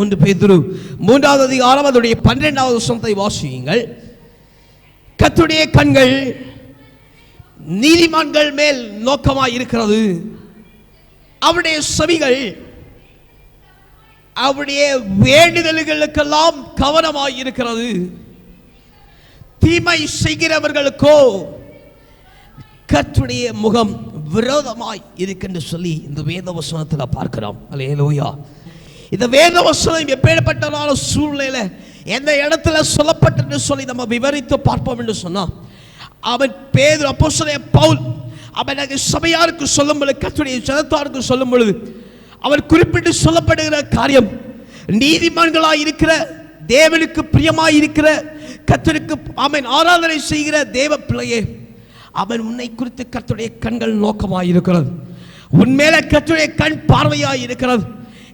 ஒன்று பேதுரு. மூன்றாவது அதிகாரம் அதனுடைய பன்னிரெண்டாவது சொந்தத்தை வாசியுங்கள். கத்துடைய கண்கள் நீதிமான்கள் மேல் நோக்கமாய் இருக்கிறது. அவருடைய செவிகள் அவருடைய வேண்டுதல்களுக்கெல்லாம் கவனமாய் இருக்கிறது. தீமை செய்கிறவர்களுக்கோ கற்றுடைய முகம் விரோதமாய் இருக்குன்னு சொல்லி இந்த வேத வசனத்தில் பார்க்கிறோம். அல்லேலூயா இந்த வேத வசனம் எப்பேற்பட்டதான சூழ்நிலையில எந்த இடத்துல சொல்லப்பட்டதுன்னு சொல்லி நம்ம விவரித்து பார்ப்போம் என்று சொன்னான். அவன் பேர் அப்போ சொல்ல பவுல் அவன் அங்கே சபையாருக்கு சொல்லும் பொழுது கத்துடைய ஜனத்தாருக்கு சொல்லும் பொழுது அவர் குறிப்பிட்டு சொல்லப்படுகிற காரியம் நீதிமன்களாக இருக்கிற தேவனுக்கு பிரியமாக இருக்கிற கத்தருக்கு அவன் ஆராதனை செய்கிற தேவ பிள்ளையே அவன் உன்னை குறித்து கத்துடைய கண்கள் நோக்கமாக இருக்கிறது. உன்மேல கத்துடைய கண் பார்வையாக இருக்கிறது.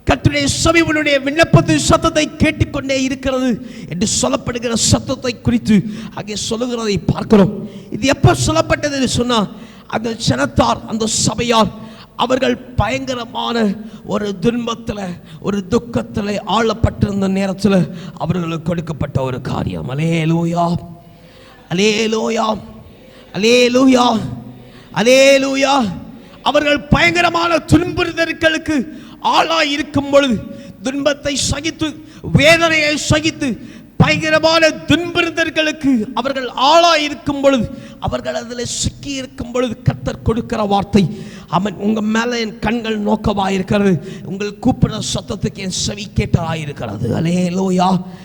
கத்துடைய செவி உன்னுடைய விண்ணப்பத்தின் சத்தத்தை கேட்டுக்கொண்டே இருக்கிறது என்று சொல்லப்படுகிற சத்தத்தை குறித்து அங்கே சொல்லுகிறதை பார்க்கிறோம். இது எப்போ சொல்லப்பட்டது என்று அந்த ஜனத்தார் அந்த சபையார் அவர்கள் பயங்கரமான ஒரு துன்பத்தில் ஒரு துக்கத்தில் ஆளப்பட்டிருந்த நேரத்தில் அவர்களுக்கு கொடுக்கப்பட்ட ஒரு காரியம். அலே லோயா அலே லோயா அலே லூயா அலே லூயா அவர்கள் பயங்கரமான துன்புறுதல்களுக்கு ஆளாய் இருக்கும் பொழுது துன்பத்தை சகித்து வேதனையை சகித்து பயங்கரமான துன்புறுதல்களுக்கு அவர்கள் ஆளாய் இருக்கும் பொழுது அவர்கள் அதில் சிக்கி இருக்கும் பொழுது கத்தர் கொடுக்கிற வார்த்தை அவன் உங்க மேல என் கண்கள் நோக்கமாயிருக்கிறது உங்கள் கூப்பிடுற சத்தத்துக்கு என் செவி கேட்டதாயிருக்கிறது. அலே லோயா